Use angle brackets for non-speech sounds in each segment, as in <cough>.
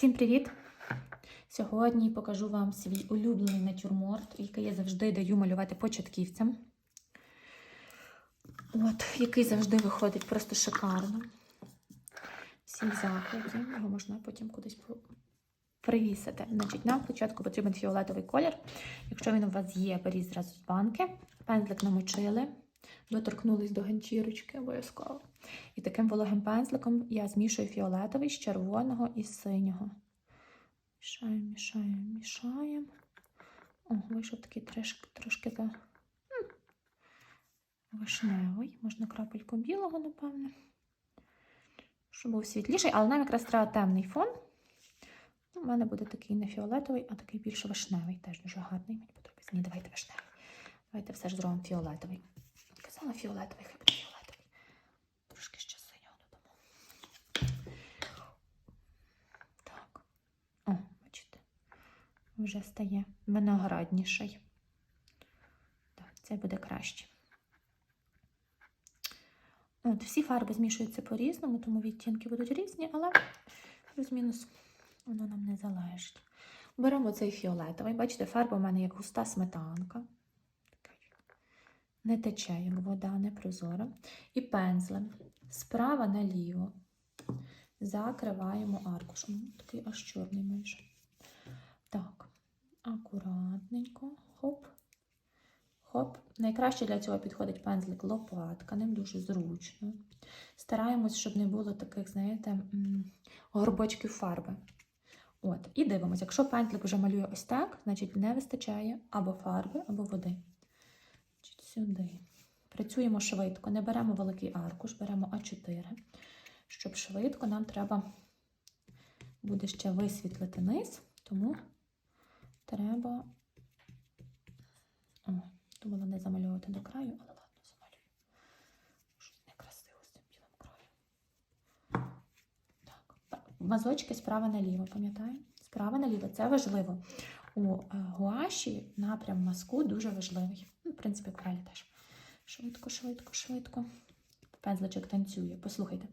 Всім привіт! Сьогодні покажу вам свій улюблений натюрморт, який я завжди даю малювати початківцям. От, який завжди виходить просто шикарно. Всі захваті. Його можна потім кудись привісити. Значить, нам спочатку потрібен фіолетовий колір. Якщо він у вас є, беріть зразу з банки. Пензлик намочили, доторкнулись до ганчірочки обов'язково. І таким вологим пензликом я змішую фіолетовий з червоного і синього. Мішаємо, мішаємо, мішаємо. О, вийшов такий трошки, трошки за вишневий. Можна крапельку білого, напевне. Щоб був світліший, але нам якраз треба темний фон. У мене буде такий не фіолетовий, а такий більш вишневий. Теж дуже гарний. Мені подобається. Ні, давайте вишневий. Давайте все ж зробимо фіолетовий. Казала фіолетовий, хай. Трошки ще синього додамо. Так. О, бачите, вже стає виноградніший. Так, це буде краще. От, всі фарби змішуються по-різному, тому відтінки будуть різні, але плюс-мінус воно нам не залежить. Беремо цей фіолетовий. Бачите, фарба у мене як густа сметанка. Не тече, як вода, не прозора. І пензлем справа наліво закриваємо аркушем. Такий аж чорний майже. Так, акуратненько. Хоп. Хоп. Найкраще для цього підходить пензлик лопатка, ним дуже зручно. Стараємось, щоб не було таких, знаєте, горбочків фарби. От, і дивимося, якщо пензлик вже малює ось так, значить не вистачає або фарби, або води. Сюди. Працюємо швидко, не беремо великий аркуш, беремо А4. Щоб швидко, нам треба буде ще висвітлити низ, тому треба. О, думала не замальовувати до краю, але ладно, замалюю. Щось некрасиво з цим білим краєм. Так, мазочки справа наліво, пам'ятаємо? Справа наліво, це важливо. У е, гуаші напрям мазку дуже важливий. Принципі, акварелі теж. Швидко, швидко, швидко. Пензличок танцює. Послухайте.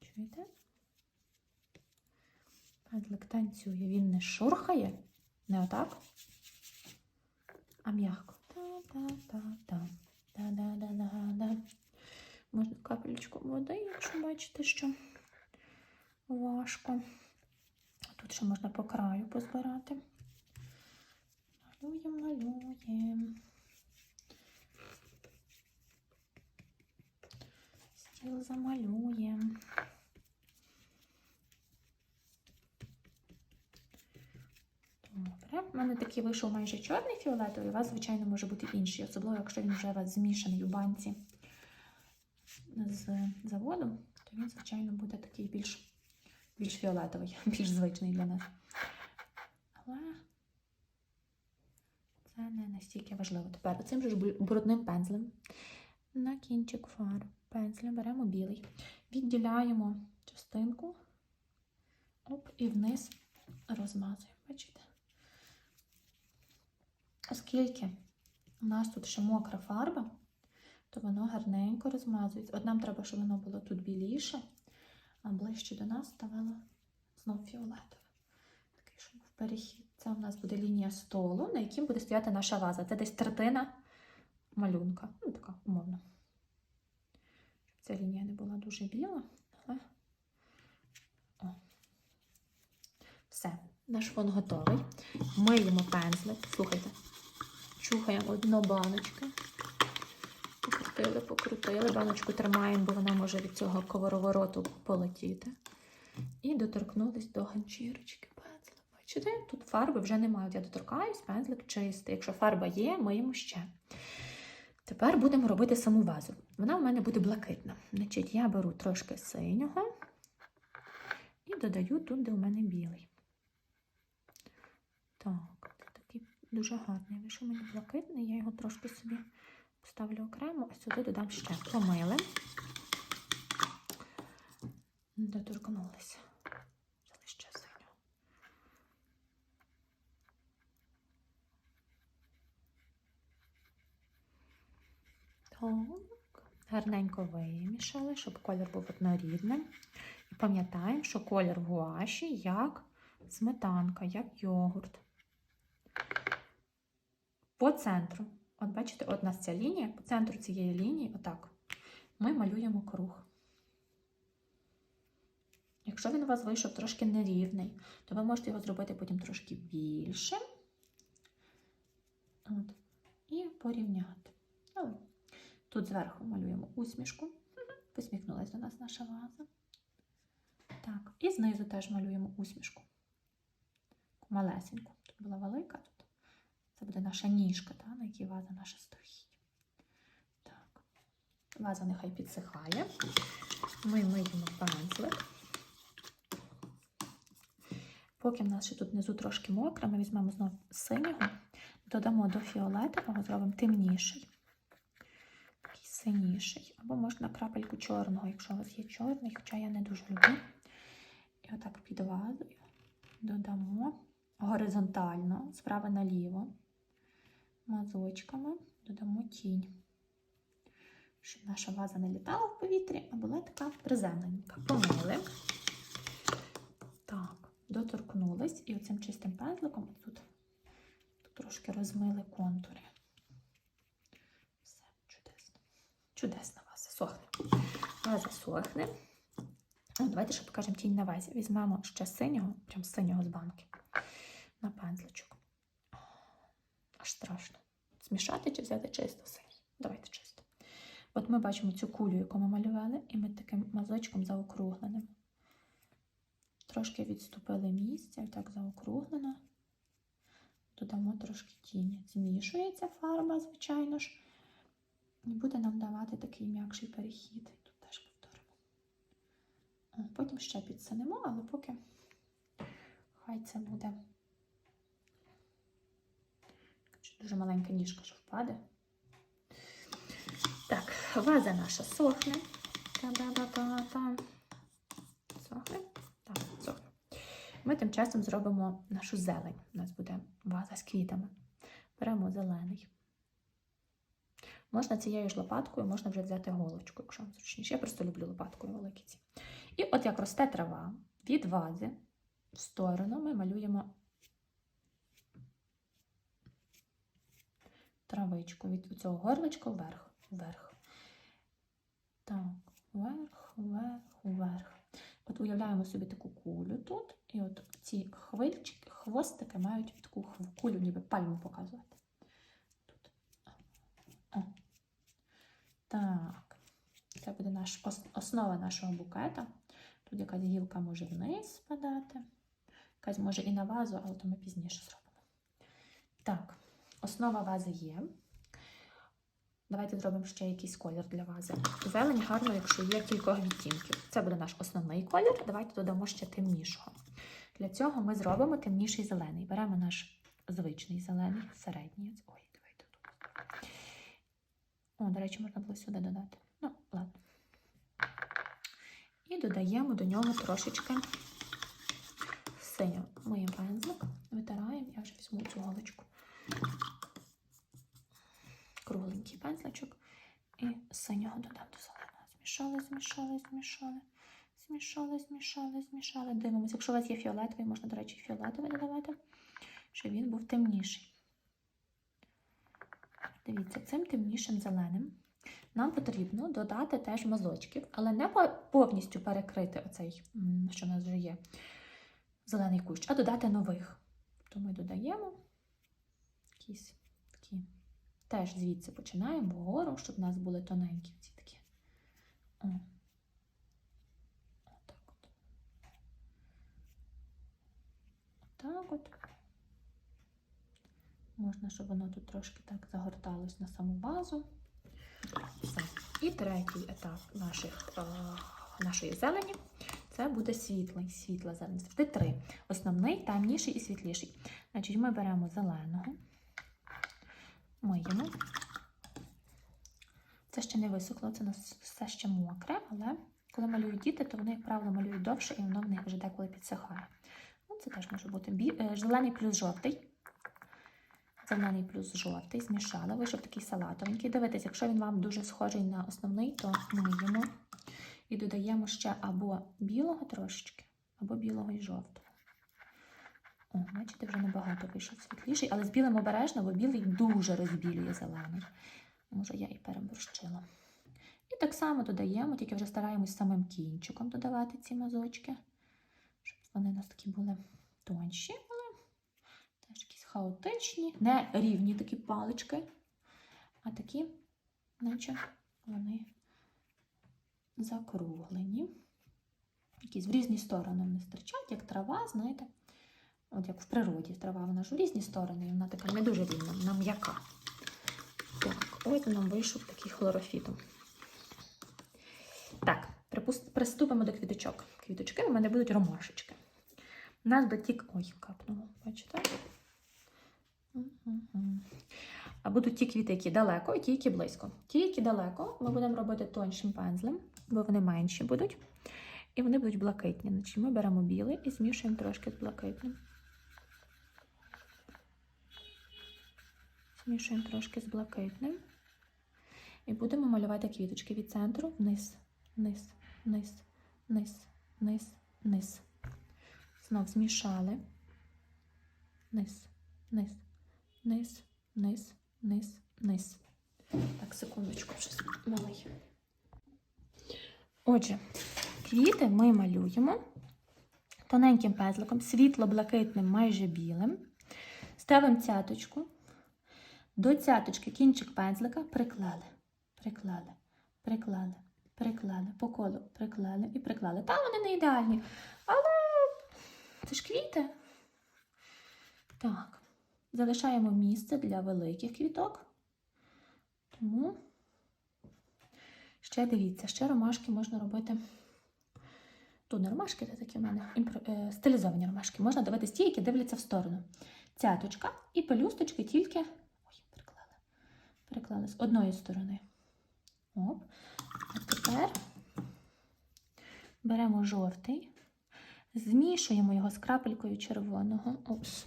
Чуєте? Пензлик танцює. Він не шурхає, не отак, а м'яко. Та-та-та-та. Та-да-да-да-да. Можна капелечку води, якщо бачите, що важко. Тут ще можна по краю позбирати. Малюємо, малюємо. Стіл замалюємо. Добре. У мене такий вийшов майже чорний фіолетовий, у вас, звичайно, може бути інший, особливо, якщо він вже у вас змішаний у банці з заводу, то він, звичайно, буде такий більш, більш фіолетовий, <laughs> більш звичний для нас. Але це не настільки важливо. Тепер цим же брудним пензлем на кінчик фарб пензля беремо білий, відділяємо частинку оп, і вниз розмазуємо. Бачите? Оскільки у нас тут ще мокра фарба, то воно гарненько розмазується. От нам треба, щоб воно було тут біліше, а ближче до нас ставало знов фіолетове. Такий, щоб був перехід. Це у нас буде лінія столу, на якій буде стояти наша ваза. Це десь третина малюнка. Ну, така умовно. Щоб ця лінія не була дуже біла, але. О. Все, наш фон готовий. Миємо пензлик. Слухайте, чухаємо одну баночку. Покрутили, покрутили. Баночку тримаємо, бо вона може від цього коворовороту полетіти. І доторкнулись до ганчірочки. Бачите, тут фарби вже немає. От Я доторкаюсь, пензлик чистий. Якщо фарба є, миємо ще. Тепер будемо робити саму вазу. Вона у мене буде блакитна. Значить, я беру трошки синього і додаю тут, де у мене білий. Так, такий дуже гарний. Вийшов мені блакитний, я його трошки собі поставлю окремо, а сюди додам ще помили. Доторкнулися. Взяли ще синього. Так, гарненько вимішали, щоб колір був однорідним. І Пам'ятаємо, що колір гуаші як сметанка, як йогурт. По центру. От бачите, от у нас ця лінія, по центру цієї лінії, отак, ми малюємо круг. Якщо він у вас вийшов трошки нерівний, то ви можете його зробити потім трошки більше. От. І порівняти. Тут зверху малюємо усмішку. Посміхнулася до нас наша ваза. Так, і знизу теж малюємо усмішку. Малесеньку. Тут була велика, тут це буде наша ніжка, та, на якій ваза наша стоїть. Так. Ваза нехай підсихає. Ми миємо пензлик. Поки в нас ще тут внизу трошки мокро, ми візьмемо знову синього, додамо до фіолетового, зробимо темніший. Синіший. Або можна крапельку чорного, якщо у вас є чорний, хоча я не дуже люблю. І отак під вазою додамо горизонтально, справа наліво, мазочками додамо тінь. Щоб наша ваза не літала в повітрі, а була така приземлененька. Помили. Так, доторкнулись і оцим чистим пензликом тут, тут трошки розмили контури. Все, чудесно. Чудесна ваза. Сохне. Ваза сохне. Давайте ще покажемо тінь на вазі. Візьмемо ще синього, прям синього з банки. На пензличок. Аж страшно. Змішати чи взяти чисто синій? Давайте чисто. От ми бачимо цю кулю, яку ми малювали, і ми таким мазочком заокругленим. Трошки відступили місце, так заокруглено. Додамо трошки тіні. Змішується фарба, звичайно ж. І буде нам давати такий м'якший перехід. Тут теж повторимо. Потім ще підсинемо, але поки хай це буде. Дуже маленька ніжка, що впаде. Так, ваза наша сохне. Сохне? Так, сохне. Ми тим часом зробимо нашу зелень. У нас буде ваза з квітами. Беремо зелений. Можна цією ж лопаткою, можна вже взяти голочку, якщо вам зручніше. Я просто люблю лопаткою великі ці. І от як росте трава від вази в сторону ми малюємо травичку від цього горличка вверх, вверх. Так, вверх, вверх, вверх. От уявляємо собі таку кулю тут, і от ці хвильчики, хвостики мають таку кулю, ніби пальму показувати. Тут. О. Так, це буде наш, основа нашого букета. Тут якась гілка може вниз спадати, якась може і на вазу, але то ми пізніше зробимо. Так, основа вази є. Давайте зробимо ще якийсь колір для вази. Зелень гарно, якщо є кількох відтінків. Це буде наш основний колір. Давайте додамо ще темнішого. Для цього ми зробимо темніший зелений. Беремо наш звичний зелений, середній. Ой. О, до речі, можна було сюди додати. Ну, ладно. І додаємо до нього трошечки синього. Миємо пензлик, витираємо, я вже візьму цю голочку. Кругленький пензличок і синього додам до зеленого. Змішали, змішали, змішали. Змішали, змішали, змішали. Дивимося, якщо у вас є фіолетовий, можна, до речі, фіолетовий додавати, щоб він був темніший. Дивіться, цим темнішим зеленим нам потрібно додати теж мазочків, але не повністю перекрити оцей, що в нас вже є, зелений кущ, а додати нових. То ми додаємо якісь такі. Теж звідси починаємо вгору, щоб у нас були тоненькі ці такі. О. Отак от. Отак от. Можна, щоб воно тут трошки так загорталось на саму базу. Все. І третій етап наших, е, нашої зелені це буде світлий, світла зелень. Завжди три. Основний, темніший і світліший. Значить, ми беремо зеленого, миємо. Це ще не висохло, це у нас все ще мокре, але коли малюють діти, то вони, як правило, малюють довше і воно в них вже деколи підсихає. Ну, це теж може бути бі... е, зелений плюс жовтий. Зелений плюс жовтий, змішали. Вийшов такий салатовенький. Дивитесь, якщо він вам дуже схожий на основний, то миємо І додаємо ще або білого трошечки, або білого і жовтого. О, бачите, вже набагато вийшов світліший, але з білим обережно, бо білий дуже розбілює зелений. Може, я і переборщила. І так само додаємо, тільки вже стараємось самим кінчиком додавати ці мазочки, щоб вони у нас такі були тонші, хаотичні, не рівні такі палички, а такі, наче вони закруглені. Якісь в різні сторони вони стирчать, як трава, знаєте, от як в природі трава, вона ж в різні сторони, і вона така не дуже рівна, вона м'яка. Так, ось нам вийшов такий хлорофітом. Так, приступимо до квіточок. Квіточки у мене будуть ромашечки. У нас до тік. Ой, капнуло, бачите? А будуть ті квіти, які далеко, і ті, які близько. Ті, які далеко, ми будемо робити тоншим пензлем, бо вони менші будуть. І вони будуть блакитні. Значить, ми беремо білий і змішуємо трошки з блакитним. Змішуємо трошки з блакитним. І будемо малювати квіточки від центру вниз, вниз, вниз, вниз, вниз, вниз. Знов змішали. Вниз, вниз, вниз, вниз, вниз, вниз. Так, секундочку, щось малий. Отже, квіти ми малюємо тоненьким пезликом, світло-блакитним, майже білим. Ставимо цяточку. До цяточки кінчик пензлика приклали, приклали, приклали, приклали, по колу приклали і приклали. Та вони не ідеальні, але це ж квіти. Так, залишаємо місце для великих квіток. Тому ще дивіться, ще ромашки можна робити. Тут не ромашки, це такі в мене е, стилізовані ромашки. Можна дивитися ті, які дивляться в сторону. Цяточка і пелюсточки тільки. Ой, приклали. Приклали з одної сторони. Оп. А тепер беремо жовтий, змішуємо його з крапелькою червоного. Опс.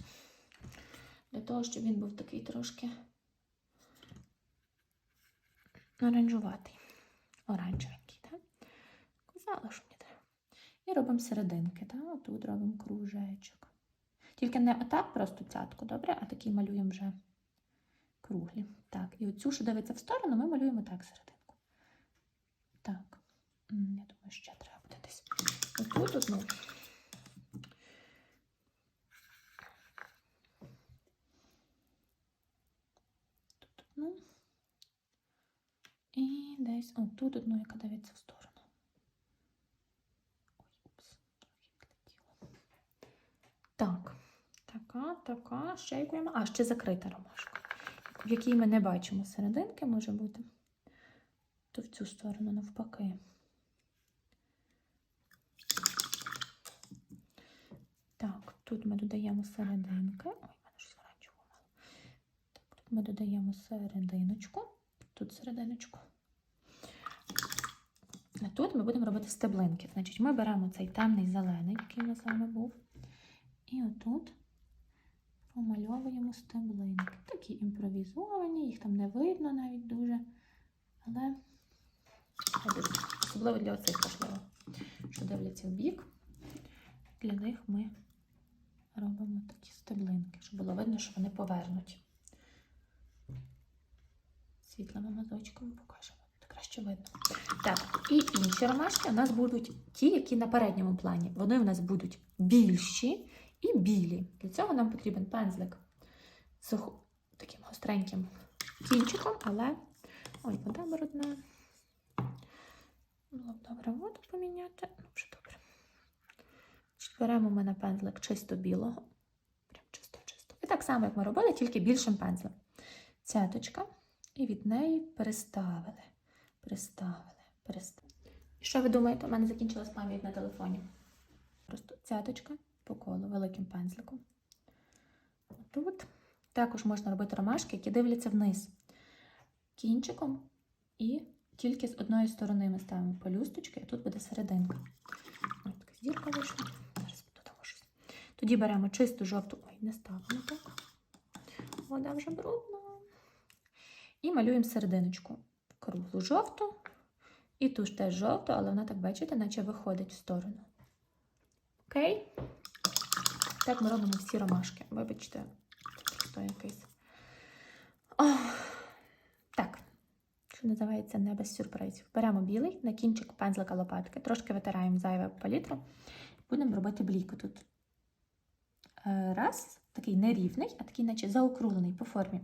Для того, щоб він був такий трошки оранжуватий. Оранжевенький, так? Казала, що мені треба. І робимо серединки, так? Отут робимо кружечок. Тільки не отак просто цятку, добре, а такий малюємо вже круглі. Так, і оцю, що дивиться в сторону, ми малюємо так серединку. Так. Я думаю, ще треба буде десь. Отут одну. Тут одну. І десь отут одну, яка дивиться в сторону. Ой, упс, трохи. Так, така, така, ма- А, ще закрита ромашка, в якій ми не бачимо серединки, може бути. То в цю сторону навпаки. Так, тут ми додаємо серединки. Ой, мене оранжевого мало. Так, тут ми додаємо серединочку. Тут серединочку. Тут ми будемо робити стеблинки. Значить, ми беремо цей темний зелений, який у нас з вами був. І отут промальовуємо стеблинки. Такі імпровізовані, їх там не видно навіть дуже. Але особливо для оцих важливо, що дивляться в бік. Для них ми робимо такі стеблинки, щоб було видно, що вони повернуті. Світлими мазочками покажемо. Краще видно. Так, і інші ромашки у нас будуть ті, які на передньому плані. Вони у нас будуть більші і білі. Для цього нам потрібен пензлик з таким гостреньким кінчиком, але. Ой, вода брудна. Було б добре воду поміняти. Ну, вже добре. Беремо ми на пензлик чисто білого. Прям чисто-чисто. І так само, як ми робили, тільки більшим пензлем. Цяточка. І від неї переставили. Переставили. І що ви думаєте? У мене закінчилась пам'ять на телефоні. Просто цяточка по колу великим пензликом. Тут також можна робити ромашки, які дивляться вниз. Кінчиком і тільки з одної сторони ми ставимо пелюсточки, і тут буде серединка. Ось така зірка вийшла. Зараз додамо щось. Тоді беремо чисту жовту. Ой, не ставимо так. Вода вже брудна. І малюємо серединочку. Круглу жовту І туш теж жовту, але вона так, бачите, наче виходить в сторону. Окей? Так ми робимо всі ромашки. Вибачте, це якийсь. Ох. Так, що називається не без сюрпризів. Беремо білий на кінчик пензлика лопатки, трошки витираємо зайве палітру. Будемо робити бліку тут. Е, Раз, такий нерівний, а такий, наче заокруглений по формі.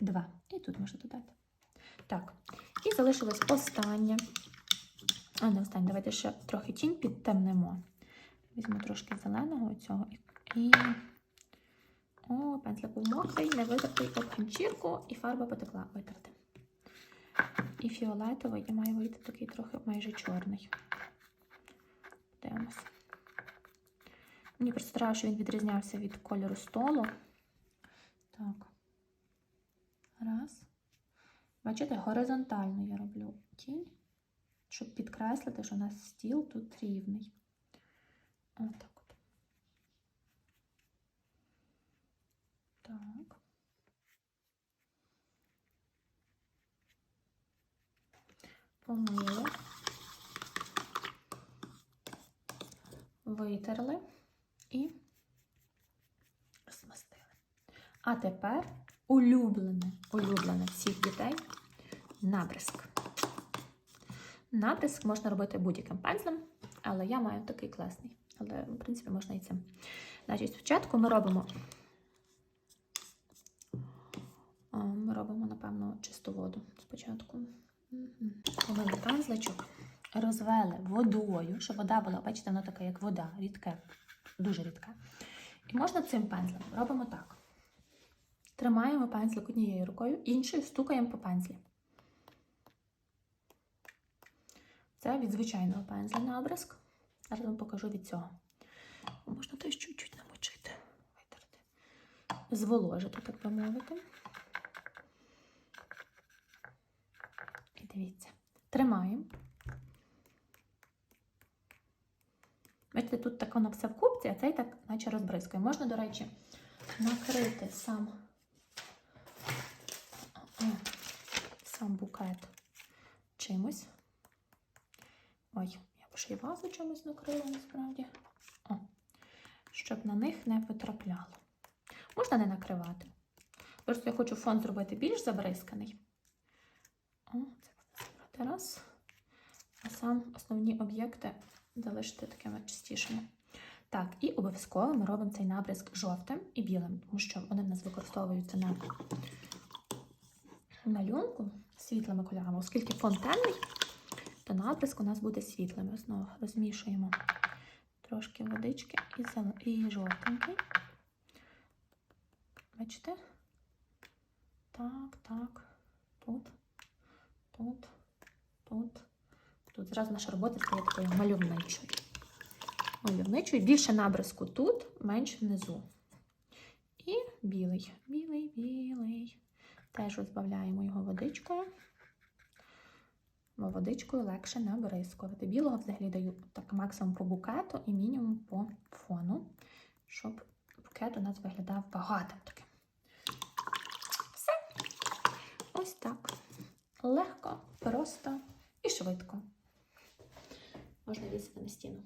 Два. І тут можна додати. Так. І залишилось останнє. А, не останнє, давайте ще трохи тінь підтемнемо. Візьму трошки зеленого цього і. О, пензлик був мокрий, не витертий об кінчірку, і фарба потекла витерти. І фіолетовий, і має вийти такий трохи майже чорний. Дивимося. Мені просто треба, щоб він відрізнявся від кольору столу. Так. Раз. Бачите, горизонтально я роблю тінь, щоб підкреслити, що у нас стіл тут рівний. Отак от. Так. Помили. Витерли і розмастили. А тепер улюблене, улюблене всіх дітей набризк. Набризк можна робити будь-яким пензлем, але я маю такий класний. Але, в принципі, можна і цим. Значить, спочатку ми робимо. Ми робимо, напевно, чисту воду спочатку. Помили пензличок, розвели водою, щоб вода була, бачите, вона така, як вода, рідке, дуже рідка. І можна цим пензлем робимо так. Тримаємо пензлик однією рукою, іншою стукаємо по пензлі. Це від звичайного пензля набризк. Зараз вам покажу від цього. Можна теж чуть-чуть намочити, витерти. Зволожити, так би мовити. І дивіться. Тримаємо. Бачите, тут так воно все в купці, а цей так наче розбризкає. Можна, до речі, накрити сам, о, сам букет чимось. Ой, я б ще й вазу чимось накрила насправді. О, щоб на них не потрапляло. Можна не накривати. Просто я хочу фон зробити більш забризканий. О, це забрати раз. А сам основні об'єкти залишити такими чистішими. Так, і обов'язково ми робимо цей набризк жовтим і білим, тому що вони в нас використовуються на малюнку світлими кольорами, оскільки фон темний, то набризк у нас буде світлим. Знову розмішуємо трошки водички і, зел... і жовтенький. Бачите? Так, так. Тут, тут, тут, тут. Зразу наша робота стає такою мальовничою. Мальовничою. Більше набризку тут, менше внизу. І білий. Білий, білий. Теж розбавляємо його водичкою. Бо водичкою легше набризкувати. Білого взагалі даю так максимум по букету і мінімум по фону, щоб букет у нас виглядав багатим таким. Все. Ось так. Легко, просто і швидко. Можна вісити на стіну.